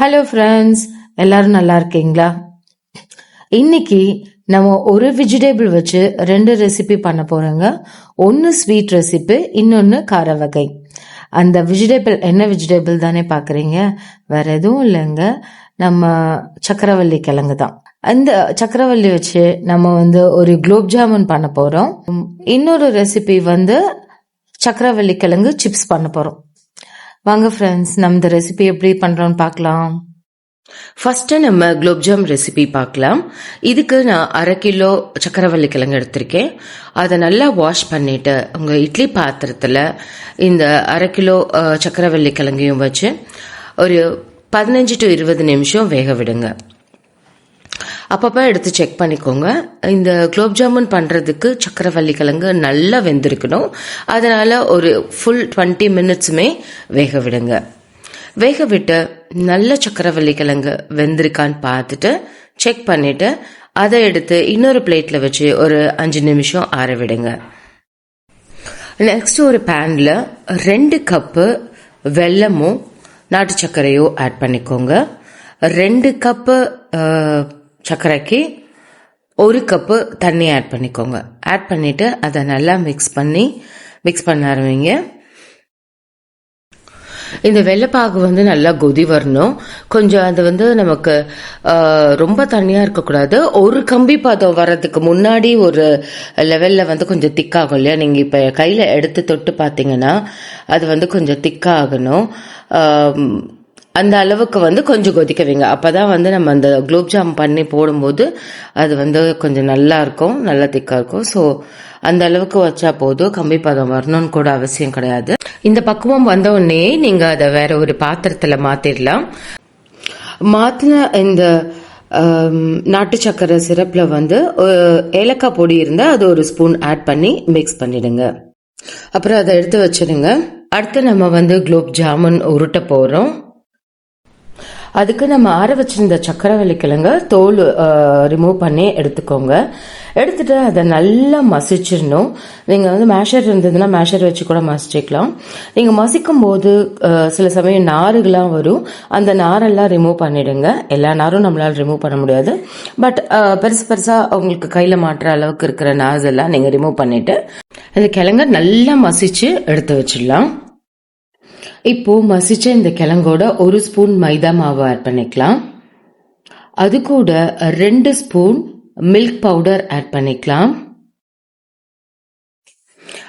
Hello friends எல்லாரும் நல்லா இருக்கீங்களா? இன்னைக்கு நம்ம ஒரு வெஜிடேபிள் வச்சு ரெண்டு ரெசிபி பண்ண போறோங்க. ஒன்று ஸ்வீட் ரெசிபி இன்னொன்று கார வகை. அந்த வெஜிடபிள் என்ன வெஜிடபிள் தானே பார்க்குறீங்க வேற எதுவும் இல்லைங்க. நம்ம சக்கரவள்ளி கிழங்கு தான். அந்த சக்கரவள்ளி வச்சு நம்ம வந்து ஒரு குலோப் ஜாமுன் பண்ண போகிறோம் இன்னொரு ரெசிபி வந்து சக்கரவள்ளி கிழங்கு சிப்ஸ் பண்ண போகிறோம் வாங்க ஃப்ரெண்ட்ஸ் நம்ம இந்த ரெசிபி எப்படி பண்ணுறோம்னு பார்க்கலாம். ஃபஸ்ட்டு நம்ம குலோப்ஜாம் ரெசிபி பார்க்கலாம். இதுக்கு நான் அரை கிலோ சக்கரவள்ளி கிழங்கு எடுத்திருக்கேன். அதை நல்லா வாஷ் பண்ணிட்டு உங்கள் இட்லி பாத்திரத்தில் இந்த அரை கிலோ சக்கரவள்ளி கிழங்கையும் வச்சு ஒரு பதினஞ்சு டு இருபது நிமிஷம் வேக விடுங்க. அப்பப்போ எடுத்து செக் பண்ணிக்கோங்க. இந்த குலோப் ஜாமுன் பண்ணுறதுக்கு சக்கரவள்ளி கிழங்கு நல்லா வெந்திருக்கணும். அதனால் ஒரு ஃபுல் டுவெண்ட்டி மினிட்ஸுமே வேக விடுங்க. வேக விட்டு நல்ல சக்கரவள்ளி கிழங்கு வெந்திருக்கான்னு பார்த்துட்டு செக் பண்ணிட்டு அதை எடுத்து இன்னொரு பிளேட்டில் வச்சு ஒரு அஞ்சு நிமிஷம் ஆற விடுங்க. நெக்ஸ்ட் ஒரு பேனில் ரெண்டு கப்பு வெல்லமும் நாட்டு சர்க்கரையோ ஆட் பண்ணிக்கோங்க. ரெண்டு கப்பு சர்க்கரைக்கு ஒரு கப்பு தண்ணி ஆட் பண்ணிக்கோங்க. ஆட் பண்ணிவிட்டு அதை நல்லா மிக்ஸ் பண்ணி மிக்ஸ் பண்ண ஆரம்பிங்க. இந்த வெள்ளைப்பாகு வந்து நல்லா கொதி வரணும். கொஞ்சம் அது வந்து நமக்கு ரொம்ப தண்ணியாக இருக்கக்கூடாது. ஒரு கம்பி பாதம் வர்றதுக்கு முன்னாடி ஒரு லெவலில் வந்து கொஞ்சம் திக்காகும் இல்லையா? நீங்கள் இப்போ கையில் எடுத்து தொட்டு பார்த்தீங்கன்னா அது வந்து கொஞ்சம் திக்காகணும் அந்த அளவுக்கு வந்து கொஞ்சம் கொதிக்க வைங்க அப்பதான் வந்து நம்ம அந்த குலோப் ஜாம் பண்ணி போடும்போது அது வந்து கொஞ்சம் நல்லா இருக்கும் நல்லா திக்காக இருக்கும். ஸோ அந்த அளவுக்கு வச்சா போதும். கம்பி பதம் வரணும்னு கூட அவசியம் கிடையாது. இந்த பக்குவம் வந்த உடனே நீங்க அதை வேற ஒரு பாத்திரத்துல மாற்றிடலாம் மாத்தின இந்த நாட்டு சக்கரை சிரப்பில் வந்து ஏலக்காய் பொடி இருந்தால் அது ஒரு ஸ்பூன் ஆட் பண்ணி மிக்ஸ் பண்ணிடுங்க. அப்புறம் அதை எடுத்து வச்சிடுங்க. அடுத்து நம்ம வந்து குலோப் ஜாமுன் உருட்ட போகிறோம் அதுக்கு நம்ம ஆற வச்சிருந்த சக்கரவள்ளி கிழங்க தோல் ரிமூவ் பண்ணி எடுத்துக்கோங்க. எடுத்துட்டு அதை நல்லா மசிச்சிடணும். நீங்கள் வந்து மேஷர் இருந்ததுன்னா மேஷர் வச்சு கூட மசிச்சிக்கலாம். நீங்கள் மசிக்கும் போது சில சமயம் நாறுகளாம் வரும். அந்த நாரெல்லாம் ரிமூவ் பண்ணிடுங்க. எல்லா நாரும் நம்மளால் ரிமூவ் பண்ண முடியாது. பட் பெருசு பெருசாக உங்களுக்கு கையில் மாட்டுற அளவுக்கு இருக்கிற நார்ஸ் எல்லாம் நீங்கள் ரிமூவ் பண்ணிவிட்டு அந்த கிழங்க நல்லா மசிச்சு எடுத்து வச்சிடலாம். இப்போ மசிச்ச இந்த கிழங்கோட ஒரு ஸ்பூன் மைதா மாவு ஆட் பண்ணிக்கலாம். அது கூட ரெண்டு ஸ்பூன் மில்க் பவுடர் ஆட் பண்ணிக்கலாம்.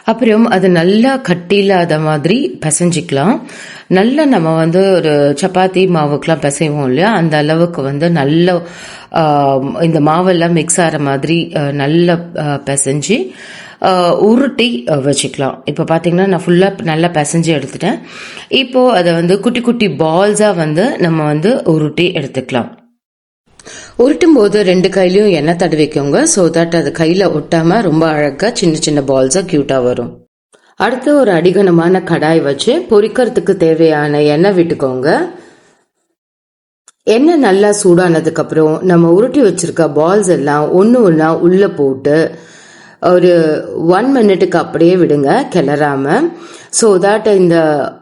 அப்புறம் அது நல்லா கட்டியில்லாத மாதிரி பிசைஞ்சிக்கலாம். நல்லா நம்ம வந்து ஒரு சப்பாத்தி மாவுக்கெலாம் பிசைவோம் இல்லையா? அந்த அளவுக்கு வந்து நல்ல இந்த மாவெல்லாம் மிக்ஸ் ஆகிற மாதிரி நல்லா அஹ், பிசைஞ்சு உருட்டி வச்சுக்கலாம். இப்போ பார்த்தீங்கன்னா நான் ஃபுல்லாக நல்லா பிசைஞ்சு எடுத்துட்டேன். இப்போ அதை வந்து குட்டி குட்டி பால்ஸாக வந்து நம்ம வந்து உருட்டி எடுத்துக்கலாம். உருட்டும் போது ரெண்டு கையிலையும் எண்ணெய் தடவிக்கோங்க. ஸோ தட் அது கையில் ஒட்டாமல் ரொம்ப அழகாக சின்ன சின்ன பால்ஸாக க்யூட்டாக வரும். அடுத்து ஒரு அடிகனமான கடாய் வச்சு பொரிக்கிறதுக்கு தேவையான எண்ணெய் விட்டுக்கோங்க. எண்ணெய் நல்லா சூடானதுக்கப்புறம் நம்ம உருட்டி வச்சிருக்க பால்ஸ் எல்லாம் ஒன்று ஒன்றா உள்ளே போட்டு ஒரு ஒன் மினிட்டுக்கு அப்படியே விடுங்க கிளறாம. ஸோ தட் இந்த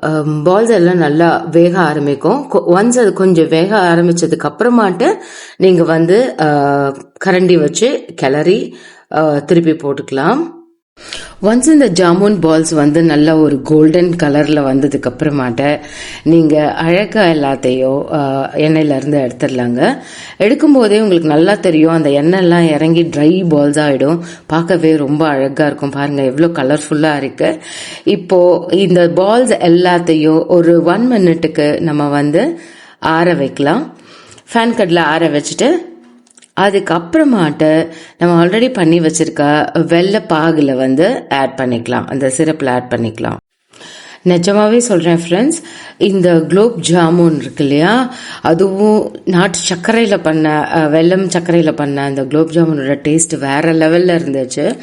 um, பால்ஸ் எல்லாம் நல்லா வேக ஆரம்பிக்கும். ஒன்ஸ் அது கொஞ்சம் வேக ஆரம்பிச்சதுக்கு அப்புறமாட்டு நீங்க வந்து uh, கரண்டி வச்சு கிளறி uh, திருப்பி போட்டுக்கலாம். ஒன்ஸ் இந்த ஜாமுன் பால்ஸ் வந்து நல்ல ஒரு கோல்டன் கலரில் வந்ததுக்கு அப்புறமாட்ட நீங்கள் அழகாக எல்லாத்தையும் எண்ணெயிலேருந்து எடுத்துடலாங்க. எடுக்கும் போதே உங்களுக்கு நல்லா தெரியும் அந்த எண்ணெய்லாம் இறங்கி ட்ரை பால்ஸ் ஆகிடும் பார்க்கவே ரொம்ப அழகாக இருக்கும். பாருங்கள் எவ்வளோ கலர்ஃபுல்லாக இருக்குது இப்போது இந்த பால்ஸ் எல்லாத்தையும் ஒரு ஒன் மினிட்டுக்கு நம்ம வந்து ஆற வைக்கலாம். ஃபேன் கட்டில் ஆற வச்சுட்டு அதுக்கப்புறமாட்ட நம்ம ஆல்ரெடி பண்ணி வச்சிருக்க வெள்ளை பாகுல வந்து ஆட் பண்ணிக்கலாம். அந்த சிரப்பில் ஆட் பண்ணிக்கலாம். நிஜமாவே சொல்கிறேன் ஃப்ரெண்ட்ஸ் இந்த குலோப் ஜாமுன் இருக்கு இல்லையா? அதுவும் நாட்டு சர்க்கரையில் பண்ண வெள்ளம் வெல்லம் பண்ண அந்த குலோப் ஜாமுனோட டேஸ்ட் வேறு லெவலில் இருந்துச்சு.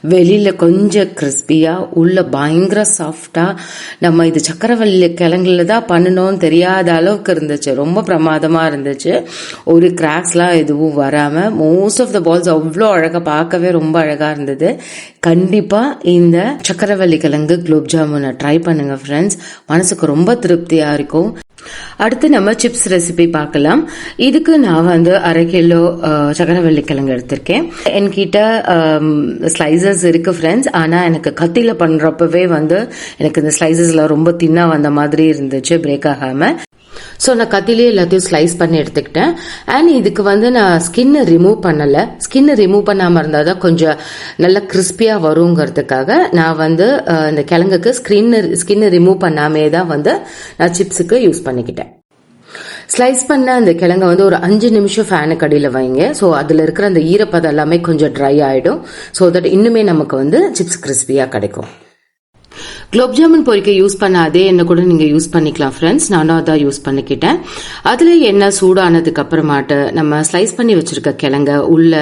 வெளியில் கொஞ்சம் கிறிஸ்பியாக உள்ள பயங்கர சாஃப்டாக நம்ம இது சக்கரவள்ளி கிழங்குல தான் பண்ணணும்னு தெரியாத அளவுக்கு இருந்துச்சு. ரொம்ப பிரமாதமாக இருந்துச்சு. ஒரு கிராக்ஸ்லாம் எதுவும் வராமல் மோஸ்ட் ஆஃப் த பால்ஸ் அவ்வளோ அழகாக பார்க்கவே ரொம்ப அழகாக இருந்தது. கண்டிப்பாக இந்த சக்கரவள்ளி கிழங்கு குலோப் ஜாமுனை ட்ரை பண்ணுங்க. பாருங்க ஃப்ரெண்ட்ஸ் மனசுக்கு ரொம்ப திருப்தியா இருக்கும். அடுத்து நம்ம சிப்ஸ் ரெசிபி பார்க்கலாம். இதுக்கு நான் வந்து அரை கிலோ அஹ், சக்கரவள்ளி கிழங்கு எடுத்திருக்கேன் என்கிட்ட ஸ்லைசஸ் இருக்கு ஃப்ரெண்ட்ஸ் ஆனா எனக்கு கத்தியில பண்றப்பவே வந்து எனக்கு இந்த ஸ்லைசஸ்ல ரொம்ப தின்னா வந்த மாதிரி இருந்துச்சு பிரேக் ஆகாம. ஸோ நான் கத்திலே எல்லாத்தையும் ஸ்லைஸ் பண்ணி எடுத்துக்கிட்டேன். அண்ட் இதுக்கு வந்து நான் ஸ்கின்னை ரிமூவ் பண்ணலை. ஸ்கின்னை ரிமூவ் பண்ணாமல் இருந்தால் தான் கொஞ்சம் நல்லா கிறிஸ்பியாக வருங்கிறதுக்காக நான் வந்து இந்த கிழங்குக்கு ஸ்கின்னு ஸ்கின்னை ரிமூவ் பண்ணாமே தான் வந்து நான் சிப்ஸுக்கு யூஸ் பண்ணிக்கிட்டேன். ஸ்லைஸ் பண்ண அந்த கிழங்க வந்து ஒரு அஞ்சு நிமிஷம் ஃபேனுக்கு அடியில் வைங்க. ஸோ அதில் இருக்கிற அந்த ஈரப்பதம் எல்லாமே கொஞ்சம் ட்ரை ஆகிடும் ஸோ தட் இன்னுமே நமக்கு வந்து சிப்ஸ் கிறிஸ்பியாக கிடைக்கும். குலோப் ஜாமுன் பொரிக்க யூஸ் பண்ண அதே எண்ணெய் கூட நீங்கள் யூஸ் பண்ணிக்கலாம் ஃப்ரெண்ட்ஸ் நானும் அதான் யூஸ் பண்ணிக்கிட்டேன். அதில் எண்ணெய் சூடானதுக்கு அப்புறமாட்டு நம்ம ஸ்லைஸ் பண்ணி வச்சிருக்க கிழங்க உள்ள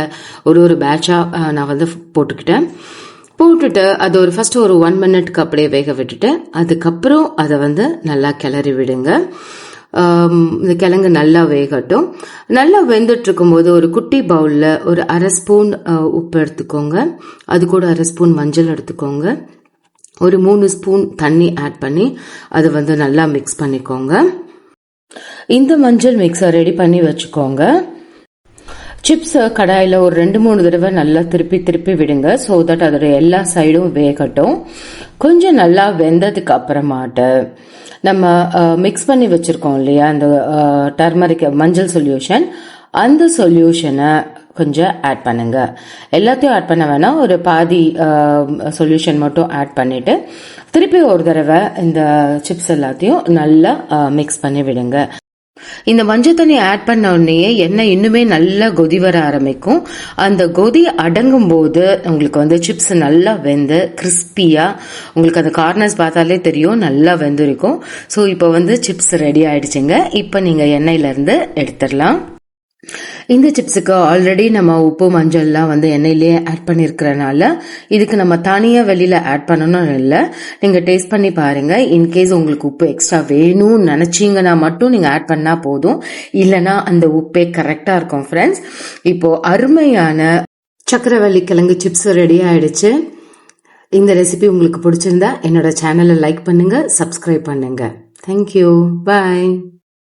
ஒரு ஒரு பேட்சாக நான் வந்து போட்டுக்கிட்டேன். போட்டுட்டு அது ஒரு ஃபர்ஸ்ட் ஒரு ஒன் மினிட்க்கு அப்படியே வேக விட்டுட்டு அதுக்கப்புறம் அதை வந்து நல்லா கிளறி விடுங்க. இந்த கிழங்கு நல்லா வேகட்டும். நல்லா வெந்துட்டு இருக்கும்போது ஒரு குட்டி பவுலில் ஒரு அரை ஸ்பூன் உப்பு எடுத்துக்கோங்க. அது கூட அரை ஸ்பூன் மஞ்சள் எடுத்துக்கோங்க. ஒரு மூணு ஸ்பூன் தண்ணி ஆட் பண்ணி அதை வந்து நல்லா மிக்ஸ் பண்ணிக்கோங்க. இந்த மஞ்சள் மிக்ஸை ரெடி பண்ணி வச்சுக்கோங்க. சிப்ஸ் கடாயில் ஒரு ரெண்டு மூணு தடவை நல்லா திருப்பி திருப்பி விடுங்க ஸோ தட் அதோட எல்லா சைடும் வேகட்டும். கொஞ்சம் நல்லா வெந்ததுக்கு அப்புறமாட்டு நம்ம மிக்ஸ் பண்ணி வச்சுருக்கோம் இல்லையா அந்த டர்மரிக் மஞ்சள் சொல்யூஷன் அந்த சொல்யூஷனை கொஞ்சம் ஆட் பண்ணுங்க. எல்லாத்தையும் ஆட் பண்ண வேணாம். ஒரு பாதி சொல்யூஷன் மட்டும் ஆட் பண்ணிட்டு திருப்பி ஒரு தடவை இந்த சிப்ஸ் எல்லாத்தையும் நல்லா மிக்ஸ் பண்ணி விடுங்க. இந்த மஞ்சள் தண்ணி ஆட் பண்ண உடனே எண்ணெய் இன்னுமே நல்லா கொதி வர ஆரம்பிக்கும். அந்த கொதி அடங்கும் போது உங்களுக்கு வந்து சிப்ஸ் நல்லா வெந்து கிறிஸ்பியா உங்களுக்கு அந்த கார்னர்ஸ் பார்த்தாலே தெரியும் நல்லா வெந்திருக்கும். ஸோ இப்போ வந்து சிப்ஸ் ரெடி ஆயிடுச்சுங்க. இப்போ நீங்க எண்ணெயில இருந்து எடுத்துடலாம். இந்த சிப்ஸுக்கு ஆல்ரெடி நம்ம உப்பு மஞ்சள்லாம் வந்து எண்ணெயிலேயே ஆட் பண்ணியிருக்கிறனால இதுக்கு நம்ம தனியாக வெளியில் ஆட் பண்ணணும்னு இல்லை. நீங்கள் டேஸ்ட் பண்ணி பாருங்கள் இன்கேஸ் உங்களுக்கு உப்பு எக்ஸ்ட்ரா வேணும்னு நினச்சிங்கன்னா மட்டும் நீங்கள் ஆட் பண்ணால் போதும். இல்லைன்னா அந்த உப்பே கரெக்டாக இருக்கும் ஃப்ரெண்ட்ஸ் இப்போ அருமையான சக்கரவள்ளி கிழங்கு சிப்ஸ் ரெடி ஆயிடுச்சு. இந்த ரெசிபி உங்களுக்கு பிடிச்சிருந்தா என்னோட சேனலை லைக் பண்ணுங்க சப்ஸ்கிரைப் பண்ணுங்க. Thank you bye